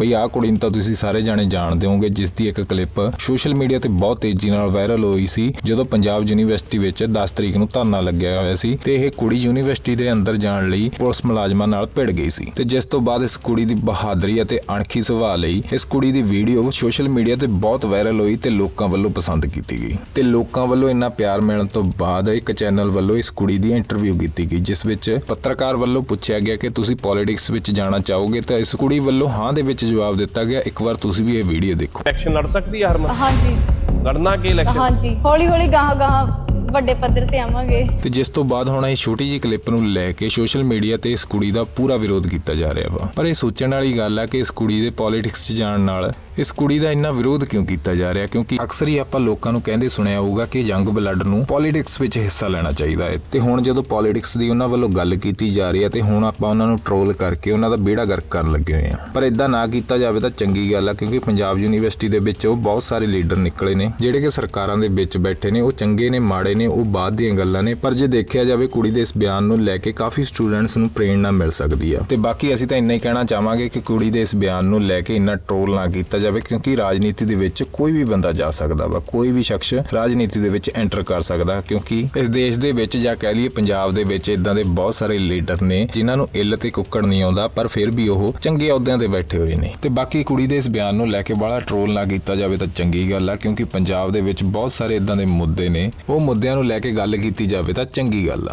ਬਈ ਆਹ ਕੁੜੀ ਨੂੰ ਤਾਂ ਤੁਸੀਂ ਸਾਰੇ ਜਾਣੇ ਜਾਣਦੇ ਹੋਵੋਗੇ, ਜਿਸ ਦੀ ਇੱਕ ਕਲਿੱਪ ਸੋਸ਼ਲ ਮੀਡੀਆ ਤੇ ਬਹੁਤ ਤੇਜ਼ੀ ਨਾਲ ਵਾਇਰਲ ਹੋਈ ਸੀ, ਜਦੋਂ ਪੰਜਾਬ ਯੂਨੀਵਰਸਿਟੀ ਵਿੱਚ 10 ਤਰੀਕ ਨੂੰ ਧਰਨਾ ਲੱਗਿਆ ਹੋਇਆ ਸੀ ਤੇ ਇਹ ਕੁੜੀ ਯੂਨੀਵਰਸਿਟੀ ਦੇ ਅੰਦਰ ਜਾਣ ਲਈ ਪੁਲਿਸ ਮੁਲਾਜ਼ਮਾਂ ਨਾਲ ਭਿੜ ਗਈ ਸੀ। ਤੇ ਜਿਸ ਤੋਂ ਬਾਅਦ ਇਸ ਕੁੜੀ ਦੀ ਬਹਾਦਰੀ ਅਤੇ ਅਣਖੀ ਸੁਭਾਅ ਲਈ ਇਸ ਕੁੜੀ ਦੀ ਵੀਡੀਓ ਸੋਸ਼ਲ ਮੀਡੀਆ ਤੇ ਬਹੁਤ ਵਾਇਰਲ ਹੋਈ ਤੇ ਲੋਕਾਂ ਵੱਲੋਂ ਪਸੰਦ ਕੀਤੀ ਗਈ। ਤੇ ਲੋਕਾਂ ਵੱਲੋਂ ਇੰਨਾ ਪਿਆਰ ਮਿਲਣ ਤੋਂ ਬਾਅਦ ਇੱਕ ਚੈਨਲ ਵੱਲੋਂ ਇਸ ਕੁੜੀ ਦੀ ਇੰਟਰਵਿਊ ਕੀਤੀ ਗਈ, ਜਿਸ ਵਿੱਚ ਪੱਤਰਕਾਰ ਵੱਲੋਂ ਪੁੱਛਿਆ ਗਿਆ ਕਿ ਤੁਸੀਂ ਪੋਲਿਟਿਕਸ ਵਿੱਚ ਜਾਣਾ ਚਾਹੋਗੇ ਤਾਂ ਇਸ ਕੁੜੀ ਵੱਲੋਂ ਹਾਂ ਦੇ ਵਿੱਚ ਜਵਾਬ ਦਿੱਤਾ ਗਿਆ। ਇੱਕ ਵਾਰ ਤੁਸੀਂ ਵੀ ਇਹ ਵੀਡੀਓ ਦੇਖੋ। ਇਲੈਕਸ਼ਨ ਲੜ ਸਕਦੀ ਹੈ ਹਰਮਨ? ਹਾਂਜੀ। ਲੜਨਾ ਕਿ ਇਲੈਕਸ਼ਨ ਹਾਂਜੀ। ਹੌਲੀ ਹੌਲੀ ਗਾਹਾਂ ਗਾਹਾਂ ਵੱਡੇ ਪੱਧਰ ਤੇ ਆਵਾਂਗੇ। ਤੇ ਜਿਸ ਤੋਂ ਬਾਅਦ ਹੁਣ ਇਹ ਛੋਟੀ ਜਿਹੀ ਕਲਿੱਪ ਨੂੰ ਲੈ ਕੇ ਸੋਸ਼ਲ ਮੀਡੀਆ ਤੇ ਇਸ ਕੁੜੀ ਦਾ ਪੂਰਾ ਵਿਰੋਧ ਕੀਤਾ ਜਾ ਰਿਹਾ ਵਾ। ਪਰ ਇਹ ਸੋਚਣ ਵਾਲੀ ਗੱਲ ਆ ਕਿ ਇਸ ਕੁੜੀ ਦੇ ਪੋਲਿਟਿਕਸ 'ਚ ਜਾਣ ਨਾਲ ਇਸ ਕੁੜੀ ਦਾ ਇੰਨਾ ਵਿਰੋਧ ਕਿਉਂ ਕੀਤਾ ਜਾ ਰਿਹਾ? ਕਿਉਂਕਿ ਅਕਸਰ ਹੀ ਆਪਾਂ ਲੋਕਾਂ ਨੂੰ ਕਹਿੰਦੇ ਸੁਣਿਆ ਹੋਊਗਾ ਕਿ ਯੰਗ ਬਲੱਡ ਨੂੰ ਪੋਲਿਟਿਕਸ ਵਿੱਚ ਹਿੱਸਾ ਲੈਣਾ ਚਾਹੀਦਾ ਹੈ। ਤੇ ਹੁਣ ਜਦੋਂ ਪੋਲਿਟਿਕਸ ਦੀ ਉਹਨਾਂ ਵੱਲੋਂ ਗੱਲ ਕੀਤੀ ਜਾ ਰਹੀ ਹੈ ਤੇ ਹੁਣ ਆਪਾਂ ਉਹਨਾਂ ਨੂੰ ਟਰੋਲ ਕਰਕੇ ਉਹਨਾਂ ਦਾ ਬੇੜਾ ਗਰਕ ਕਰਨ ਲੱਗੇ ਹੋਏ ਆ ਪਰ ਇਦਾਂ ਨਾ ਕੀਤਾ ਜਾਵੇ ਤਾਂ ਚੰਗੀ ਗੱਲ ਆ, ਕਿਉਂਕਿ ਪੰਜਾਬ ਯੂਨੀਵਰਸਿਟੀ ਦੇ ਵਿੱਚ ਉਹ ਬਹੁਤ ਸਾਰੇ ਲੀਡਰ ਨਿਕਲੇ ਨੇ, ਜਿਹੜੇ ਕਿ ਸਰਕਾਰਾਂ ਦੇ ਵਿੱਚ ਬੈਠੇ ਨੇ, ਉਹ ਚੰਗੇ ਨੇ, ਮਾੜੇ ਨੇ, ਉਹ ਬਾਅਦ ਦੀਆਂ ਗੱਲਾਂ ਨੇ, ਪਰ ਜੇ ਦੇਖਿਆ ਜਾਵੇ ਕੁੜੀ ਦੇ ਇਸ ਬਿਆਨ ਨੂੰ ਲੈ ਕੇ ਕਾਫੀ ਸਟੂਡੈਂਟਸ ਨੂੰ ਪ੍ਰੇਰਣਾ ਮਿਲ ਸਕਦੀ ਆ। ਤੇ ਬਾਕੀ ਅਸੀਂ ਤਾਂ ਇੰਨਾ ਹੀ ਕਹਿਣਾ ਚਾਹਾਂਗੇ ਕਿ ਕੁੜੀ ਦੇ ਇਸ ਬਿਆਨ ਨੂੰ ਲੈ ਕੇ ਇੰਨਾ ਟਰੋਲ ਨਾ ਕੀਤਾ ਜਾਵੇ। ਕਿਉਂਕਿ ਰਾਜਨੀਤੀ ਦੇ ਵਿੱਚ ਕੋਈ ਵੀ ਬੰਦਾ ਜਾ ਸਕਦਾ ਵਾ, ਕੋਈ ਵੀ ਸ਼ਖਸ ਰਾਜਨੀਤੀ ਦੇ ਵਿੱਚ ਐਂਟਰ ਕਰ ਸਕਦਾ, ਕਿਉਂਕਿ ਇਸ ਦੇਸ਼ ਦੇ ਵਿੱਚ ਜਾਂ ਕਹਿ ਲਈਏ ਪੰਜਾਬ ਦੇ ਵਿੱਚ ਇਦਾਂ ਦੇ ਬਹੁਤ ਸਾਰੇ ਲੀਡਰ ਨੇ ਜਿਨ੍ਹਾਂ ਨੂੰ ਇੱਲ ਤੇ ਕੁੱਕੜ ਨਹੀਂ ਆਉਂਦਾ, ਪਰ ਫਿਰ ਵੀ ਉਹ ਚੰਗੇ ਅਹੁਦਿਆਂ ਤੇ ਬੈਠੇ ਹੋਏ ਨੇ। ਤੇ ਬਾਕੀ ਕੁੜੀ ਦੇ ਇਸ ਬਿਆਨ ਨੂੰ ਲੈ ਕੇ ਬੜਾ ਟਰੋਲ ਨਾ ਕੀਤਾ ਜਾਵੇ ਤਾਂ ਚੰਗੀ ਗੱਲ ਆ, ਕਿਉਂਕਿ ਪੰਜਾਬ ਦੇ ਵਿੱਚ ਬਹੁਤ ਸਾਰੇ ਇਦਾਂ ਦੇ ਮੁੱਦੇ ਨੇ, ਉਹ ਮੁੱਦਿਆਂ ਨੂੰ ਲੈ ਕੇ ਗੱਲ ਕੀਤੀ ਜਾਵੇ ਤਾਂ ਚੰਗੀ ਗੱਲ ਆ।